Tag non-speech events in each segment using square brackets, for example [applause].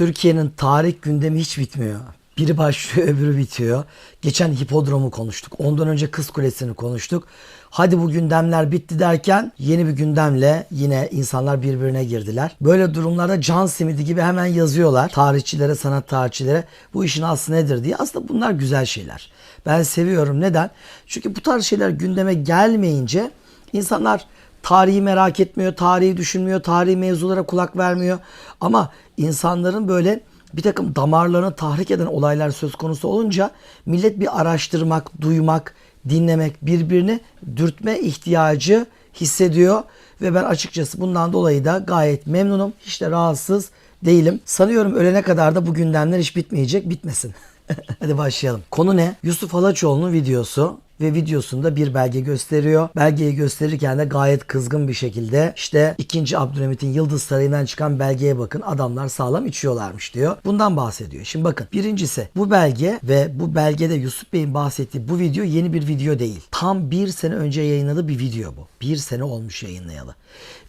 Türkiye'nin tarih gündemi hiç bitmiyor. Biri başlıyor [laughs] öbürü bitiyor. Geçen hipodromu konuştuk. Ondan önce Kız Kulesi'ni konuştuk. Hadi bu gündemler bitti derken yeni bir gündemle yine insanlar birbirine girdiler. Böyle durumlarda can simidi gibi hemen yazıyorlar. Tarihçilere, sanat tarihçilere bu işin aslı nedir diye. Aslında bunlar güzel şeyler. Ben seviyorum. Neden? Çünkü bu tarz şeyler gündeme gelmeyince insanlar tarihi merak etmiyor, tarihi düşünmüyor, tarihi mevzulara kulak vermiyor. Ama insanların böyle bir takım damarlarını tahrik eden olaylar söz konusu olunca millet bir araştırmak, duymak, dinlemek, birbirini dürtme ihtiyacı hissediyor. Ve ben açıkçası bundan dolayı da gayet memnunum. Hiç de rahatsız değilim. Sanıyorum ölene kadar da bu gündemler hiç bitmeyecek. Bitmesin. [laughs] Hadi başlayalım. Konu ne? Yusuf Halaçoğlu'nun videosu ve videosunda bir belge gösteriyor. Belgeyi gösterirken de gayet kızgın bir şekilde işte 2. Abdülhamit'in Yıldız Sarayı'ndan çıkan belgeye bakın adamlar sağlam içiyorlarmış diyor. Bundan bahsediyor. Şimdi bakın birincisi bu belge ve bu belgede Yusuf Bey'in bahsettiği bu video yeni bir video değil. Tam bir sene önce yayınladığı bir video bu. Bir sene olmuş yayınlayalı.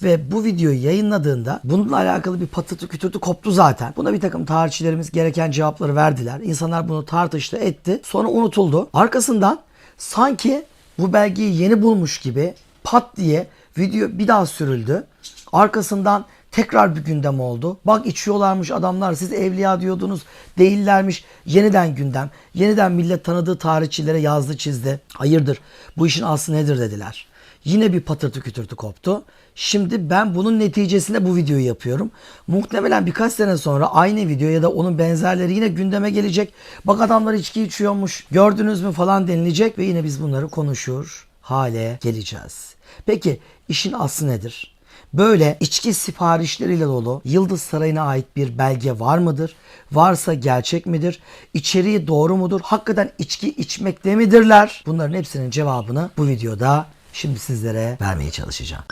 Ve bu videoyu yayınladığında bununla alakalı bir patırtı kütürtü koptu zaten. Buna bir takım tarihçilerimiz gereken cevapları verdiler. İnsanlar bunu tartıştı etti. Sonra unutuldu. Arkasından sanki bu belgeyi yeni bulmuş gibi pat diye video bir daha sürüldü. Arkasından tekrar bir gündem oldu. Bak içiyorlarmış adamlar siz evliya diyordunuz değillermiş. Yeniden gündem. Yeniden millet tanıdığı tarihçilere yazdı çizdi. Hayırdır bu işin aslı nedir dediler. Yine bir patırtı kütürtü koptu. Şimdi ben bunun neticesinde bu videoyu yapıyorum. Muhtemelen birkaç sene sonra aynı video ya da onun benzerleri yine gündeme gelecek. Bak adamlar içki içiyormuş gördünüz mü falan denilecek ve yine biz bunları konuşur hale geleceğiz. Peki işin aslı nedir? Böyle içki siparişleriyle dolu Yıldız Sarayı'na ait bir belge var mıdır? Varsa gerçek midir? İçeriği doğru mudur? Hakikaten içki içmekte midirler? Bunların hepsinin cevabını bu videoda şimdi sizlere vermeye çalışacağım.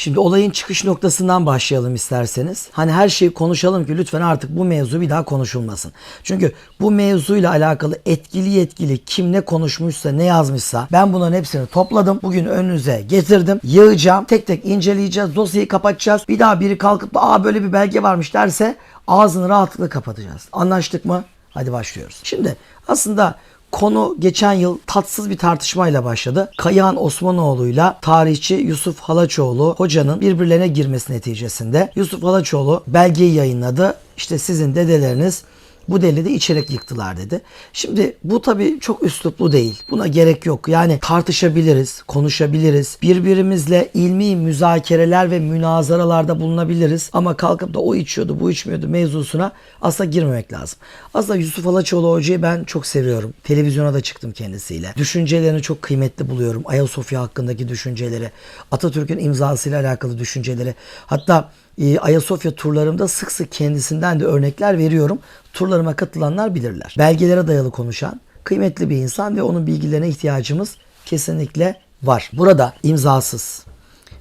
Şimdi olayın çıkış noktasından başlayalım isterseniz. Hani her şeyi konuşalım ki lütfen artık bu mevzu bir daha konuşulmasın. Çünkü bu mevzuyla alakalı etkili yetkili kim ne konuşmuşsa ne yazmışsa ben bunların hepsini topladım. Bugün önünüze getirdim. Yığacağım. Tek tek inceleyeceğiz. Dosyayı kapatacağız. Bir daha biri kalkıp da aa böyle bir belge varmış derse ağzını rahatlıkla kapatacağız. Anlaştık mı? Hadi başlıyoruz. Şimdi aslında Konu geçen yıl tatsız bir tartışmayla başladı. Kayıhan Osmanoğlu'yla tarihçi Yusuf Halaçoğlu hocanın birbirlerine girmesi neticesinde Yusuf Halaçoğlu belgeyi yayınladı. İşte sizin dedeleriniz bu delide içerek yıktılar dedi. Şimdi bu tabii çok üsluplu değil. Buna gerek yok. Yani tartışabiliriz, konuşabiliriz. Birbirimizle ilmi müzakereler ve münazaralarda bulunabiliriz. Ama kalkıp da o içiyordu, bu içmiyordu mevzusuna asla girmemek lazım. Aslında Yusuf Alaçoğlu hocayı ben çok seviyorum. Televizyona da çıktım kendisiyle. Düşüncelerini çok kıymetli buluyorum. Ayasofya hakkındaki düşünceleri, Atatürk'ün imzasıyla alakalı düşünceleri. Hatta e, Ayasofya turlarımda sık sık kendisinden de örnekler veriyorum. Turlarıma katılanlar bilirler. Belgelere dayalı konuşan kıymetli bir insan ve onun bilgilerine ihtiyacımız kesinlikle var. Burada imzasız,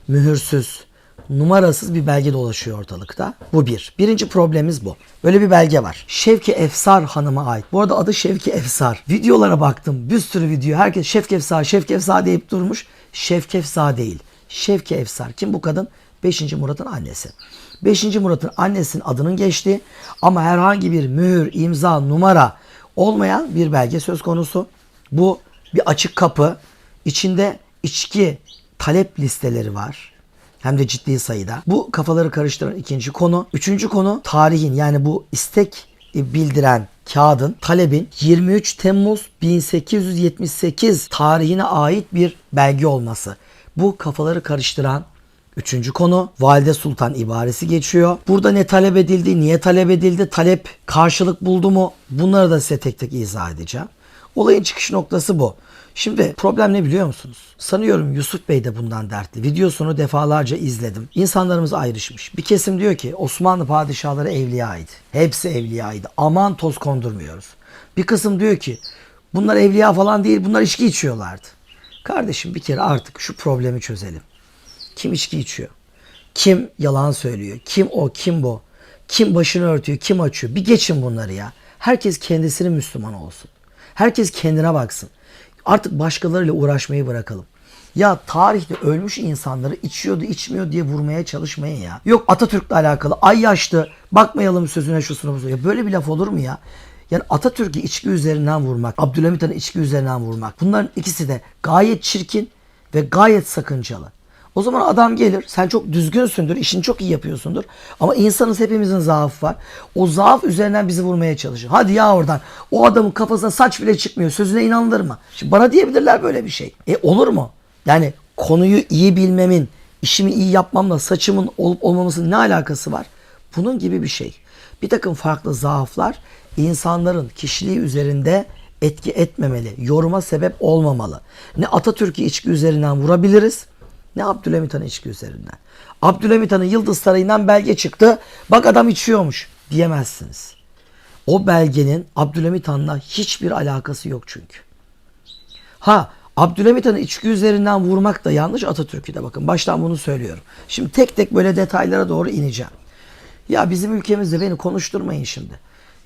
mühürsüz, numarasız bir belge dolaşıyor ortalıkta. Bu bir. Birinci problemimiz bu. Böyle bir belge var. Şevki Efsar hanıma ait. Bu arada adı Şevki Efsar. Videolara baktım. Bir sürü video. Herkes Şevki Efsar, Şevki Efsar deyip durmuş. Şevki Efsar değil. Şevki Efsar. Kim bu kadın? 5. Murat'ın annesi. 5. Murat'ın annesinin adının geçtiği ama herhangi bir mühür, imza, numara olmayan bir belge söz konusu. Bu bir açık kapı. İçinde içki talep listeleri var. Hem de ciddi sayıda. Bu kafaları karıştıran ikinci konu. Üçüncü konu tarihin yani bu istek bildiren kağıdın talebin 23 Temmuz 1878 tarihine ait bir belge olması. Bu kafaları karıştıran Üçüncü konu Valide Sultan ibaresi geçiyor. Burada ne talep edildi, niye talep edildi, talep karşılık buldu mu bunları da size tek tek izah edeceğim. Olayın çıkış noktası bu. Şimdi problem ne biliyor musunuz? Sanıyorum Yusuf Bey de bundan dertli. Videosunu defalarca izledim. İnsanlarımız ayrışmış. Bir kesim diyor ki Osmanlı padişahları evliyaydı. Hepsi evliyaydı. Aman toz kondurmuyoruz. Bir kısım diyor ki bunlar evliya falan değil bunlar içki içiyorlardı. Kardeşim bir kere artık şu problemi çözelim. Kim içki içiyor? Kim yalan söylüyor? Kim o? Kim bu? Kim başını örtüyor? Kim açıyor? Bir geçin bunları ya. Herkes kendisinin Müslüman olsun. Herkes kendine baksın. Artık başkalarıyla uğraşmayı bırakalım. Ya tarihte ölmüş insanları içiyordu içmiyor diye vurmaya çalışmayın ya. Yok Atatürk'le alakalı ay yaşlı bakmayalım sözüne şusuna buzuna. Ya böyle bir laf olur mu ya? Yani Atatürk'ü içki üzerinden vurmak, Abdülhamit Han'ı içki üzerinden vurmak. Bunların ikisi de gayet çirkin ve gayet sakıncalı. O zaman adam gelir, sen çok düzgünsündür, işini çok iyi yapıyorsundur. Ama insanız hepimizin zaafı var. O zaaf üzerinden bizi vurmaya çalışır. Hadi ya oradan. O adamın kafasına saç bile çıkmıyor. Sözüne inanılır mı? Şimdi bana diyebilirler böyle bir şey. E olur mu? Yani konuyu iyi bilmemin, işimi iyi yapmamla saçımın olup olmamasının ne alakası var? Bunun gibi bir şey. Bir takım farklı zaaflar insanların kişiliği üzerinde etki etmemeli, yoruma sebep olmamalı. Ne Atatürk'ü içki üzerinden vurabiliriz, ne Abdülhamit Han'ı içki üzerinden. Abdülhamit Han'ın Yıldız Sarayı'ndan belge çıktı, bak adam içiyormuş diyemezsiniz. O belgenin Abdülhamit Han'la hiçbir alakası yok çünkü. Ha Abdülhamit Han'ı içki üzerinden vurmak da yanlış Atatürk'ü de bakın baştan bunu söylüyorum. Şimdi tek tek böyle detaylara doğru ineceğim. Ya bizim ülkemizde beni konuşturmayın şimdi.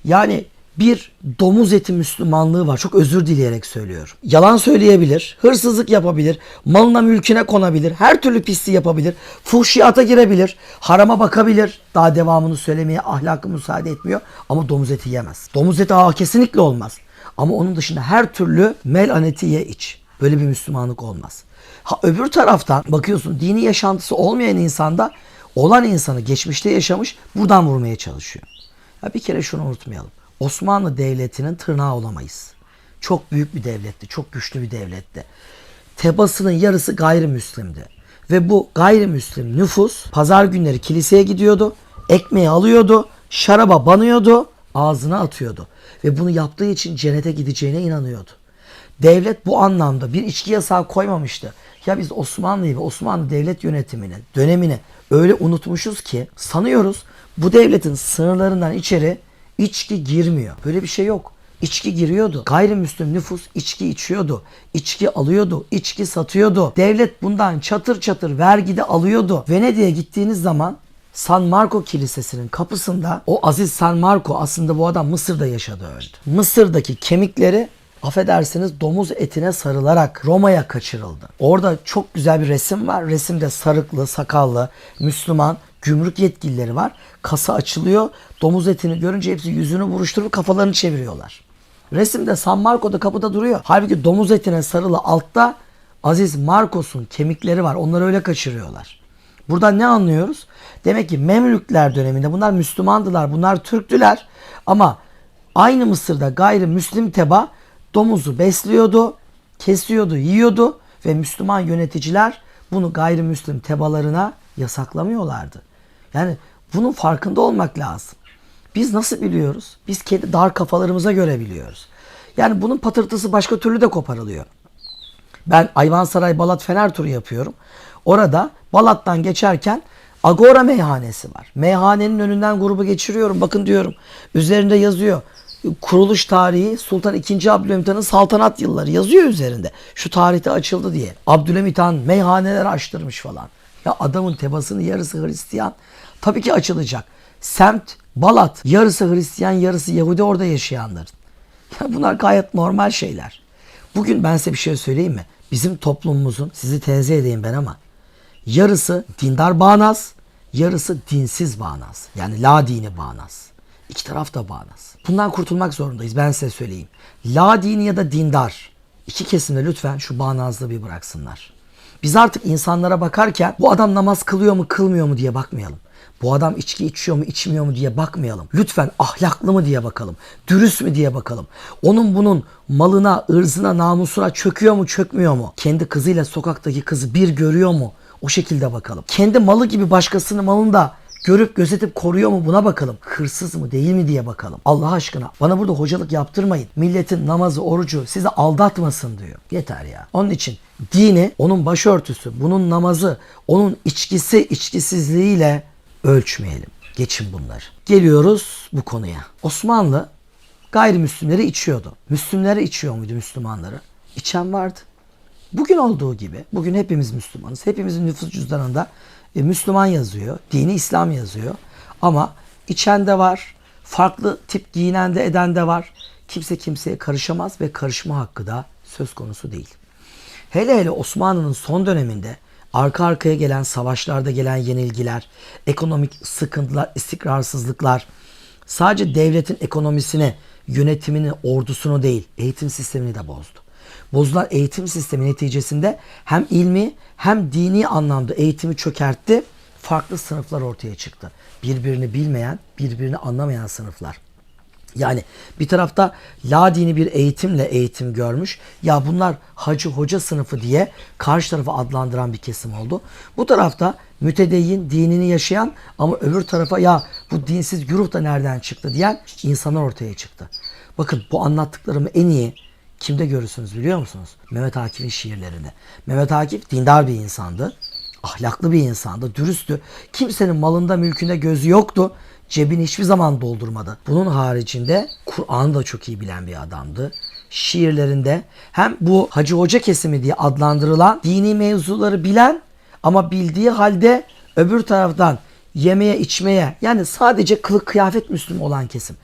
Yani bir domuz eti Müslümanlığı var. Çok özür dileyerek söylüyorum. Yalan söyleyebilir, hırsızlık yapabilir, malına mülküne konabilir, her türlü pisliği yapabilir, fuhşiyata girebilir, harama bakabilir. Daha devamını söylemeye ahlakı müsaade etmiyor ama domuz eti yemez. Domuz eti aa, kesinlikle olmaz. Ama onun dışında her türlü melaneti ye iç. Böyle bir Müslümanlık olmaz. Ha öbür taraftan bakıyorsun dini yaşantısı olmayan insanda olan insanı geçmişte yaşamış buradan vurmaya çalışıyor. Ya bir kere şunu unutmayalım. Osmanlı Devleti'nin tırnağı olamayız. Çok büyük bir devletti, çok güçlü bir devletti. Tebasının yarısı gayrimüslimdi. Ve bu gayrimüslim nüfus pazar günleri kiliseye gidiyordu, ekmeği alıyordu, şaraba banıyordu, ağzına atıyordu. Ve bunu yaptığı için cennete gideceğine inanıyordu. Devlet bu anlamda bir içki yasağı koymamıştı. Ya biz Osmanlı'yı ve Osmanlı devlet yönetimini, dönemini öyle unutmuşuz ki sanıyoruz bu devletin sınırlarından içeri içki girmiyor. Böyle bir şey yok. İçki giriyordu. Gayrimüslim nüfus içki içiyordu. İçki alıyordu. içki satıyordu. Devlet bundan çatır çatır vergide alıyordu. Venedik'e gittiğiniz zaman San Marco Kilisesi'nin kapısında o Aziz San Marco aslında bu adam Mısır'da yaşadı öldü. Mısır'daki kemikleri affedersiniz domuz etine sarılarak Roma'ya kaçırıldı. Orada çok güzel bir resim var. Resimde sarıklı, sakallı, Müslüman gümrük yetkilileri var. Kasa açılıyor. Domuz etini görünce hepsi yüzünü buruşturup kafalarını çeviriyorlar. Resimde San Marco'da kapıda duruyor. Halbuki domuz etine sarılı altta Aziz Marcos'un kemikleri var. Onları öyle kaçırıyorlar. Buradan ne anlıyoruz? Demek ki Memlükler döneminde bunlar Müslümandılar, bunlar Türktüler ama aynı Mısır'da gayrimüslim teba domuzu besliyordu, kesiyordu, yiyordu ve Müslüman yöneticiler bunu gayrimüslim tebalarına yasaklamıyorlardı. Yani bunun farkında olmak lazım. Biz nasıl biliyoruz? Biz kendi dar kafalarımıza göre biliyoruz. Yani bunun patırtısı başka türlü de koparılıyor. Ben Ayvansaray Balat Fener turu yapıyorum. Orada Balat'tan geçerken Agora meyhanesi var. Meyhanenin önünden grubu geçiriyorum. Bakın diyorum. Üzerinde yazıyor. Kuruluş tarihi Sultan II. Abdülhamit Han'ın saltanat yılları yazıyor üzerinde. Şu tarihte açıldı diye. Abdülhamit Han meyhaneler açtırmış falan. Ya adamın tebasının yarısı Hristiyan. Tabii ki açılacak. Semt Balat yarısı Hristiyan yarısı Yahudi orada yaşayanların. [laughs] Ya bunlar gayet normal şeyler. Bugün ben size bir şey söyleyeyim mi? Bizim toplumumuzun sizi tenzih edeyim ben ama yarısı dindar bağnaz, yarısı dinsiz bağnaz. Yani la dini bağnaz. İki taraf da bağnaz. Bundan kurtulmak zorundayız ben size söyleyeyim. La dini ya da dindar iki kesimde lütfen şu bağnazlığı bir bıraksınlar. Biz artık insanlara bakarken bu adam namaz kılıyor mu kılmıyor mu diye bakmayalım. Bu adam içki içiyor mu içmiyor mu diye bakmayalım. Lütfen ahlaklı mı diye bakalım. Dürüst mü diye bakalım. Onun bunun malına, ırzına, namusuna çöküyor mu çökmüyor mu? Kendi kızıyla sokaktaki kızı bir görüyor mu? O şekilde bakalım. Kendi malı gibi başkasının malını da görüp gözetip koruyor mu buna bakalım. Hırsız mı değil mi diye bakalım. Allah aşkına bana burada hocalık yaptırmayın. Milletin namazı, orucu sizi aldatmasın diyor. Yeter ya. Onun için dini, onun başörtüsü, bunun namazı, onun içkisi, içkisizliğiyle ölçmeyelim. Geçin bunları. Geliyoruz bu konuya. Osmanlı gayrimüslimleri içiyordu. Müslümleri içiyor muydu Müslümanları? İçen vardı. Bugün olduğu gibi, bugün hepimiz Müslümanız. Hepimizin nüfus cüzdanında E, Müslüman yazıyor, dini İslam yazıyor. Ama içen de var, farklı tip giyinen de eden de var. Kimse kimseye karışamaz ve karışma hakkı da söz konusu değil. Hele hele Osmanlı'nın son döneminde arka arkaya gelen savaşlarda gelen yenilgiler, ekonomik sıkıntılar, istikrarsızlıklar sadece devletin ekonomisini, yönetimini, ordusunu değil, eğitim sistemini de bozdu. Bozulan eğitim sistemi neticesinde hem ilmi hem dini anlamda eğitimi çökertti. Farklı sınıflar ortaya çıktı. Birbirini bilmeyen, birbirini anlamayan sınıflar. Yani bir tarafta la dini bir eğitimle eğitim görmüş. Ya bunlar hacı hoca sınıfı diye karşı tarafı adlandıran bir kesim oldu. Bu tarafta mütedeyyin dinini yaşayan ama öbür tarafa ya bu dinsiz güruh da nereden çıktı diyen insanlar ortaya çıktı. Bakın bu anlattıklarımı en iyi kimde görürsünüz biliyor musunuz? Mehmet Akif'in şiirlerinde. Mehmet Akif dindar bir insandı. Ahlaklı bir insandı, dürüsttü. Kimsenin malında mülkünde gözü yoktu cebini hiçbir zaman doldurmadı. Bunun haricinde Kur'an'ı da çok iyi bilen bir adamdı. Şiirlerinde hem bu Hacı Hoca kesimi diye adlandırılan dini mevzuları bilen ama bildiği halde öbür taraftan yemeye içmeye yani sadece kılık kıyafet Müslüm olan kesim.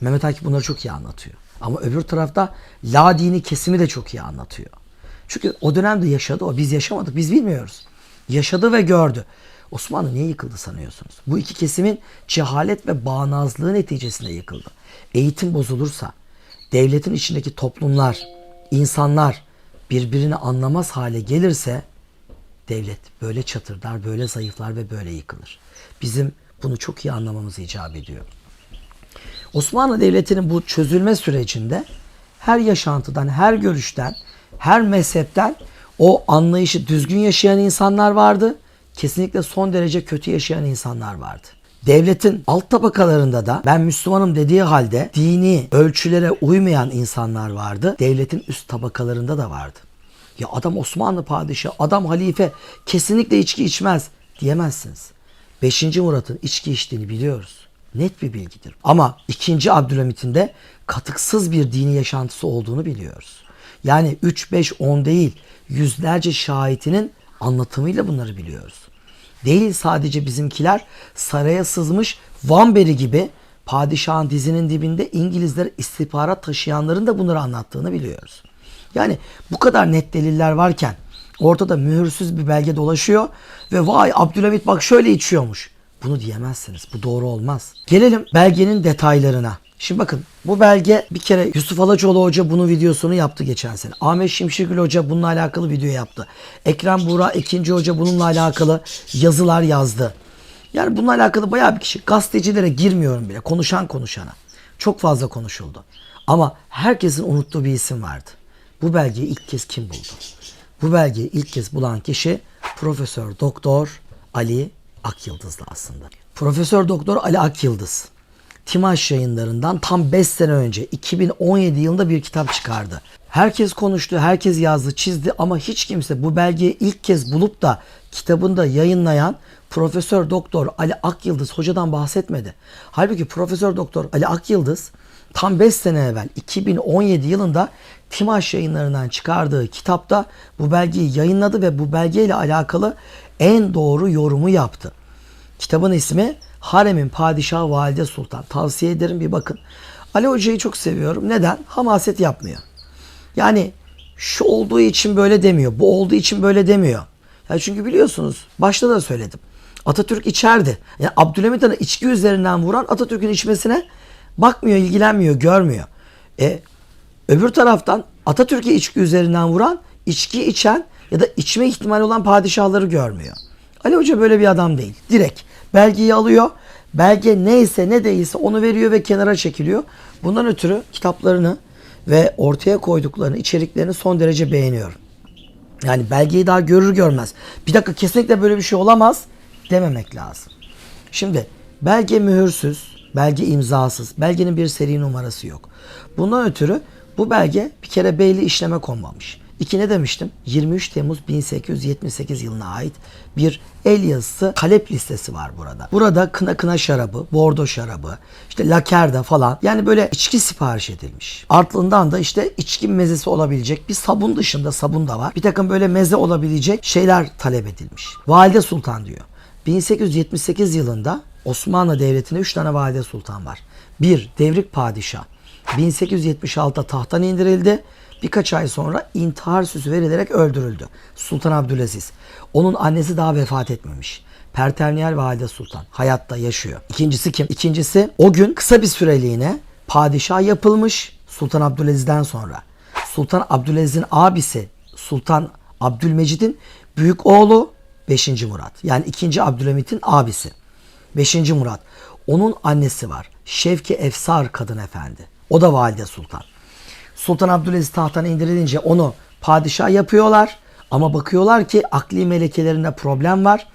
Mehmet Akif bunları çok iyi anlatıyor. Ama öbür tarafta la dini kesimi de çok iyi anlatıyor. Çünkü o dönemde yaşadı o. Biz yaşamadık. Biz bilmiyoruz. Yaşadı ve gördü. Osmanlı niye yıkıldı sanıyorsunuz? Bu iki kesimin cehalet ve bağnazlığı neticesinde yıkıldı. Eğitim bozulursa, devletin içindeki toplumlar, insanlar birbirini anlamaz hale gelirse devlet böyle çatırdar, böyle zayıflar ve böyle yıkılır. Bizim bunu çok iyi anlamamız icap ediyor. Osmanlı Devleti'nin bu çözülme sürecinde her yaşantıdan, her görüşten, her mezhepten o anlayışı düzgün yaşayan insanlar vardı kesinlikle son derece kötü yaşayan insanlar vardı. Devletin alt tabakalarında da ben Müslümanım dediği halde dini ölçülere uymayan insanlar vardı. Devletin üst tabakalarında da vardı. Ya adam Osmanlı padişahı, adam halife kesinlikle içki içmez diyemezsiniz. 5. Murat'ın içki içtiğini biliyoruz. Net bir bilgidir. Ama 2. Abdülhamit'in de katıksız bir dini yaşantısı olduğunu biliyoruz. Yani 3, 5, 10 değil yüzlerce şahitinin anlatımıyla bunları biliyoruz. Değil sadece bizimkiler saraya sızmış Vanberi gibi padişahın dizinin dibinde İngilizler istihbarat taşıyanların da bunları anlattığını biliyoruz. Yani bu kadar net deliller varken ortada mühürsüz bir belge dolaşıyor ve vay Abdülhamit bak şöyle içiyormuş. Bunu diyemezsiniz. Bu doğru olmaz. Gelelim belgenin detaylarına. Şimdi bakın bu belge bir kere Yusuf Alaçoğlu Hoca bunun videosunu yaptı geçen sene. Ahmet Şimşekgül Hoca bununla alakalı video yaptı. Ekrem Buğra ikinci Hoca bununla alakalı yazılar yazdı. Yani bununla alakalı bayağı bir kişi. Gazetecilere girmiyorum bile. Konuşan konuşana. Çok fazla konuşuldu. Ama herkesin unuttuğu bir isim vardı. Bu belgeyi ilk kez kim buldu? Bu belgeyi ilk kez bulan kişi Profesör Doktor Ali Akyıldız'dı aslında. Profesör Doktor Ali Akyıldız. Timaş yayınlarından tam 5 sene önce 2017 yılında bir kitap çıkardı. Herkes konuştu, herkes yazdı, çizdi ama hiç kimse bu belgeyi ilk kez bulup da kitabında yayınlayan Profesör Doktor Ali Akyıldız hocadan bahsetmedi. Halbuki Profesör Doktor Ali Akyıldız tam 5 sene evvel 2017 yılında Timaş yayınlarından çıkardığı kitapta bu belgeyi yayınladı ve bu belgeyle alakalı en doğru yorumu yaptı. Kitabın ismi Haremin Padişahı Valide Sultan. Tavsiye ederim bir bakın. Ali Hoca'yı çok seviyorum. Neden? Hamaset yapmıyor. Yani şu olduğu için böyle demiyor. Bu olduğu için böyle demiyor. Ya çünkü biliyorsunuz başta da söyledim. Atatürk içerdi. Yani Abdülhamit Han'ı içki üzerinden vuran Atatürk'ün içmesine bakmıyor, ilgilenmiyor, görmüyor. E, öbür taraftan Atatürk'e içki üzerinden vuran, içki içen ya da içme ihtimali olan padişahları görmüyor. Ali Hoca böyle bir adam değil. Direkt belgeyi alıyor. Belge neyse ne değilse onu veriyor ve kenara çekiliyor. Bundan ötürü kitaplarını ve ortaya koyduklarını, içeriklerini son derece beğeniyorum. Yani belgeyi daha görür görmez. Bir dakika kesinlikle böyle bir şey olamaz dememek lazım. Şimdi belge mühürsüz, belge imzasız, belgenin bir seri numarası yok. Bundan ötürü bu belge bir kere beyli işleme konmamış. İki ne demiştim? 23 Temmuz 1878 yılına ait bir el yazısı talep listesi var burada. Burada kına kına şarabı, bordo şarabı, işte lakerda falan yani böyle içki sipariş edilmiş. Artlığından da işte içki mezesi olabilecek bir sabun dışında sabun da var. Bir takım böyle meze olabilecek şeyler talep edilmiş. Valide Sultan diyor. 1878 yılında Osmanlı Devleti'nde 3 tane valide sultan var. Bir Devrik Padişah. 1876'da tahttan indirildi. Birkaç ay sonra intihar süsü verilerek öldürüldü. Sultan Abdülaziz. Onun annesi daha vefat etmemiş. Pertevniyel Valide Sultan hayatta yaşıyor. İkincisi kim? İkincisi o gün kısa bir süreliğine padişah yapılmış Sultan Abdülaziz'den sonra. Sultan Abdülaziz'in abisi Sultan Abdülmecid'in büyük oğlu 5. Murat. Yani 2. Abdülhamit'in abisi. 5. Murat. Onun annesi var. Şevki Efsar kadın efendi. O da valide sultan. Sultan Abdülaziz tahttan indirilince onu padişah yapıyorlar. Ama bakıyorlar ki akli melekelerinde problem var.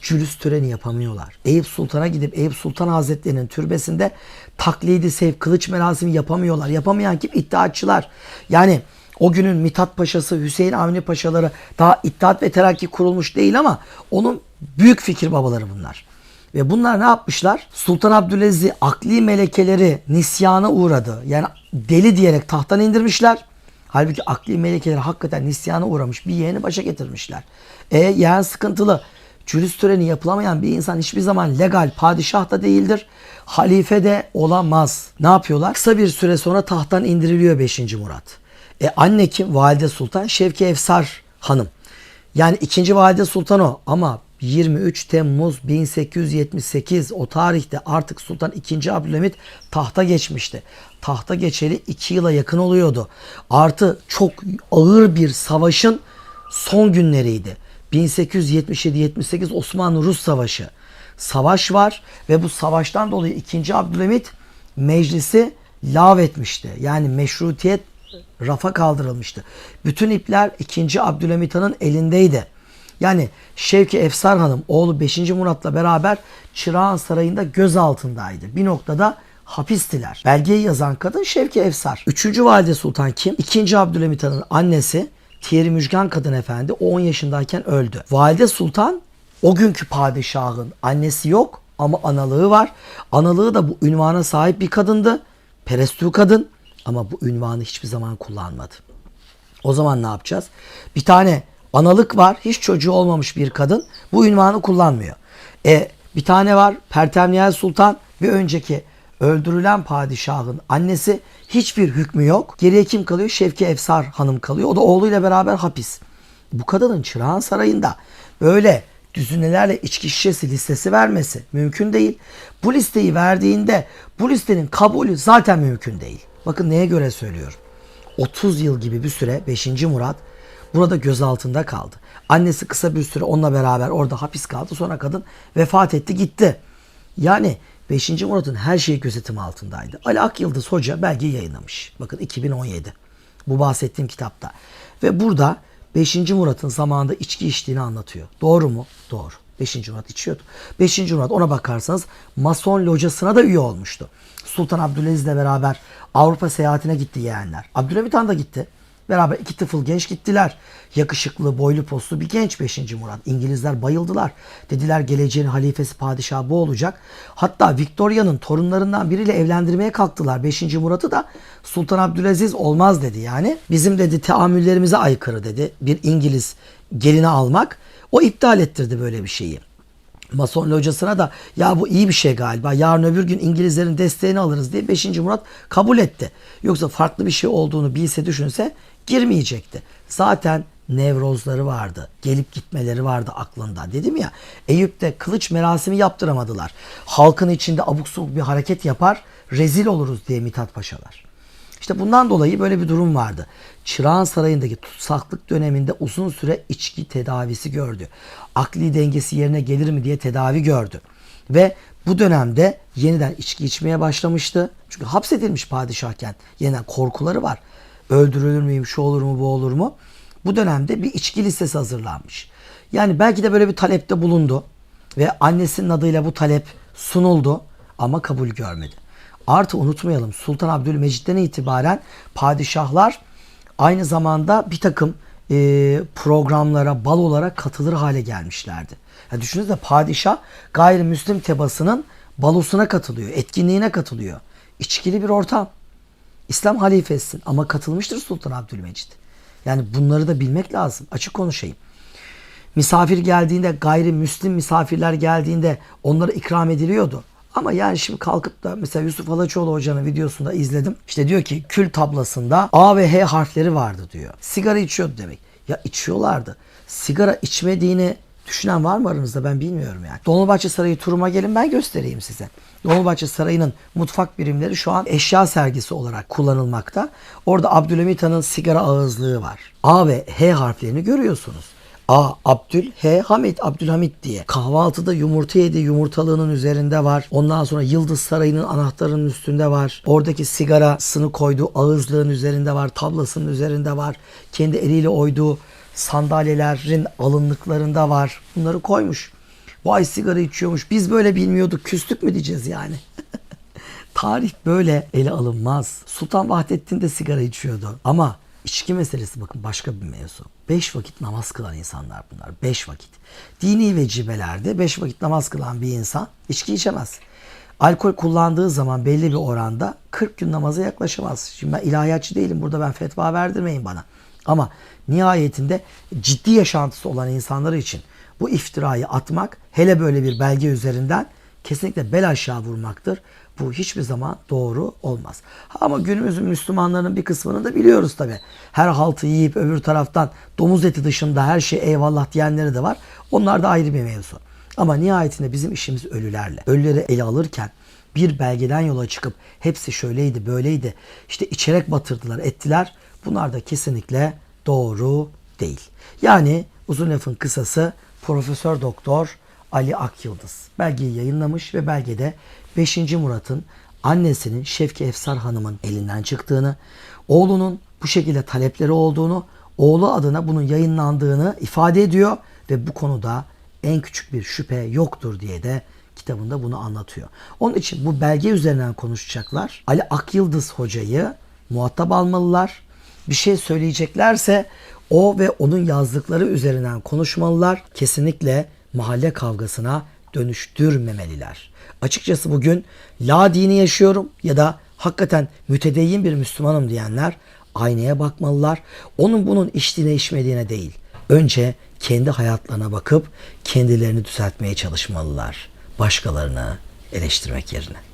Cülüs töreni yapamıyorlar. Eyüp Sultan'a gidip Eyüp Sultan Hazretleri'nin türbesinde taklidi sev kılıç merasimi yapamıyorlar. Yapamayan kim? İttihatçılar. Yani o günün Mithat Paşası, Hüseyin Avni Paşaları daha İttihat ve Terakki kurulmuş değil ama onun büyük fikir babaları bunlar. Ve bunlar ne yapmışlar? Sultan Abdülaziz'i akli melekeleri nisyana uğradı. Yani deli diyerek tahttan indirmişler. Halbuki akli melekeleri hakikaten nisyana uğramış bir yeğeni başa getirmişler. E yeğen sıkıntılı. Cülüs töreni yapılamayan bir insan hiçbir zaman legal padişah da değildir. Halife de olamaz. Ne yapıyorlar? Kısa bir süre sonra tahttan indiriliyor 5. Murat. E anne kim? Valide Sultan Şevki Efsar hanım. Yani ikinci valide sultan o ama 23 Temmuz 1878 o tarihte artık Sultan II. Abdülhamit tahta geçmişti. Tahta geçeli 2 yıla yakın oluyordu. Artı çok ağır bir savaşın son günleriydi. 1877-78 Osmanlı-Rus Savaşı. Savaş var ve bu savaştan dolayı 2. Abdülhamit meclisi lav etmişti. Yani meşrutiyet rafa kaldırılmıştı. Bütün ipler 2. Abdülhamit Han'ın elindeydi. Yani Şevki Efsar Hanım oğlu 5. Murat'la beraber Çırağan Sarayı'nda gözaltındaydı. Bir noktada hapistiler. Belgeyi yazan kadın Şevki Efsar. 3. Valide Sultan kim? 2. Abdülhamit Han'ın annesi Thierry Müjgan Kadın Efendi o 10 yaşındayken öldü. Valide Sultan o günkü padişahın annesi yok ama analığı var. Analığı da bu ünvana sahip bir kadındı. Perestu kadın ama bu ünvanı hiçbir zaman kullanmadı. O zaman ne yapacağız? Bir tane analık var. Hiç çocuğu olmamış bir kadın. Bu ünvanı kullanmıyor. E bir tane var. Pertemniyel Sultan bir önceki öldürülen padişahın annesi hiçbir hükmü yok. Geriye kim kalıyor? Şevki Efsar hanım kalıyor. O da oğluyla beraber hapis. Bu kadının Çırağan Sarayı'nda böyle düzinelerle içki şişesi listesi vermesi mümkün değil. Bu listeyi verdiğinde bu listenin kabulü zaten mümkün değil. Bakın neye göre söylüyorum. 30 yıl gibi bir süre 5. Murat burada gözaltında kaldı. Annesi kısa bir süre onunla beraber orada hapis kaldı. Sonra kadın vefat etti gitti. Yani 5. Murat'ın her şeyi gözetim altındaydı. Ali Akyıldız Hoca belgeyi yayınlamış. Bakın 2017. Bu bahsettiğim kitapta. Ve burada 5. Murat'ın zamanında içki içtiğini anlatıyor. Doğru mu? Doğru. 5. Murat içiyordu. 5. Murat ona bakarsanız Mason locasına da üye olmuştu. Sultan Abdülaziz'le beraber Avrupa seyahatine gitti yeğenler. Abdülhamit Han da gitti. Beraber iki tıfıl genç gittiler. Yakışıklı, boylu postlu bir genç 5. Murat. İngilizler bayıldılar. Dediler geleceğin halifesi padişahı bu olacak. Hatta Victoria'nın torunlarından biriyle evlendirmeye kalktılar. 5. Murat'ı da Sultan Abdülaziz olmaz dedi yani. Bizim dedi teamüllerimize aykırı dedi. Bir İngiliz gelini almak. O iptal ettirdi böyle bir şeyi. Mason locasına da ya bu iyi bir şey galiba. Yarın öbür gün İngilizlerin desteğini alırız diye 5. Murat kabul etti. Yoksa farklı bir şey olduğunu bilse düşünse girmeyecekti. Zaten nevrozları vardı. Gelip gitmeleri vardı aklında. Dedim ya Eyüp'te kılıç merasimi yaptıramadılar. Halkın içinde abuk subuk bir hareket yapar rezil oluruz diye Mithat Paşalar. İşte bundan dolayı böyle bir durum vardı. Çırağan Sarayı'ndaki tutsaklık döneminde uzun süre içki tedavisi gördü. Akli dengesi yerine gelir mi diye tedavi gördü. Ve bu dönemde yeniden içki içmeye başlamıştı. Çünkü hapsedilmiş padişahken yeniden korkuları var. Öldürülür müyüm, şu olur mu, bu olur mu? Bu dönemde bir içki listesi hazırlanmış. Yani belki de böyle bir talepte bulundu. Ve annesinin adıyla bu talep sunuldu ama kabul görmedi. Artı unutmayalım Sultan Abdülmecit'ten itibaren padişahlar aynı zamanda bir takım e, programlara, balolara katılır hale gelmişlerdi. Yani düşünsenize padişah gayrimüslim tebasının balosuna katılıyor, etkinliğine katılıyor. İçkili bir ortam. İslam halifesisin ama katılmıştır Sultan Abdülmecit. Yani bunları da bilmek lazım. Açık konuşayım. misafir geldiğinde gayrimüslim misafirler geldiğinde onlara ikram ediliyordu. Ama yani şimdi kalkıp da mesela Yusuf Alaçoğlu hocanın videosunda izledim. İşte diyor ki kül tablasında A ve H harfleri vardı diyor. Sigara içiyordu demek. Ya içiyorlardı. Sigara içmediğini düşünen var mı aranızda ben bilmiyorum yani. Dolmabahçe Sarayı turuma gelin ben göstereyim size. Dolmabahçe Sarayı'nın mutfak birimleri şu an eşya sergisi olarak kullanılmakta. Orada Abdülhamit Han'ın sigara ağızlığı var. A ve H harflerini görüyorsunuz. A. Abdül H. Hamid Abdülhamit diye. Kahvaltıda yumurta yedi yumurtalığının üzerinde var. Ondan sonra Yıldız Sarayı'nın anahtarının üstünde var. Oradaki sigarasını koyduğu ağızlığın üzerinde var. Tablasının üzerinde var. Kendi eliyle oyduğu sandalyelerin alınlıklarında var. Bunları koymuş. Vay sigara içiyormuş. Biz böyle bilmiyorduk. Küstük mü diyeceğiz yani. [laughs] Tarih böyle ele alınmaz. Sultan Vahdettin de sigara içiyordu. Ama içki meselesi bakın başka bir mevzu. Beş vakit namaz kılan insanlar bunlar. Beş vakit. Dini vecibelerde beş vakit namaz kılan bir insan içki içemez. Alkol kullandığı zaman belli bir oranda 40 gün namaza yaklaşamaz. Şimdi ben ilahiyatçı değilim. Burada ben fetva verdirmeyin bana. Ama nihayetinde ciddi yaşantısı olan insanlar için bu iftirayı atmak hele böyle bir belge üzerinden kesinlikle bel aşağı vurmaktır. Bu hiçbir zaman doğru olmaz. Ama günümüzün Müslümanlarının bir kısmını da biliyoruz tabi. Her haltı yiyip öbür taraftan domuz eti dışında her şey eyvallah diyenleri de var. Onlar da ayrı bir mevzu. Ama nihayetinde bizim işimiz ölülerle. Ölüleri ele alırken bir belgeden yola çıkıp hepsi şöyleydi böyleydi işte içerek batırdılar ettiler. Bunlar da kesinlikle doğru değil. Yani uzun lafın kısası Profesör Doktor Ali Akyıldız belgeyi yayınlamış ve belgede 5. Murat'ın annesinin Şevki Efsar Hanım'ın elinden çıktığını, oğlunun bu şekilde talepleri olduğunu, oğlu adına bunun yayınlandığını ifade ediyor ve bu konuda en küçük bir şüphe yoktur diye de kitabında bunu anlatıyor. Onun için bu belge üzerinden konuşacaklar. Ali Akyıldız hocayı muhatap almalılar. Bir şey söyleyeceklerse o ve onun yazdıkları üzerinden konuşmalılar. Kesinlikle mahalle kavgasına dönüştürmemeliler. Açıkçası bugün la dini yaşıyorum ya da hakikaten mütedeyyin bir Müslümanım diyenler aynaya bakmalılar. Onun bunun içtiğine içmediğine değil. Önce kendi hayatlarına bakıp kendilerini düzeltmeye çalışmalılar. Başkalarını eleştirmek yerine.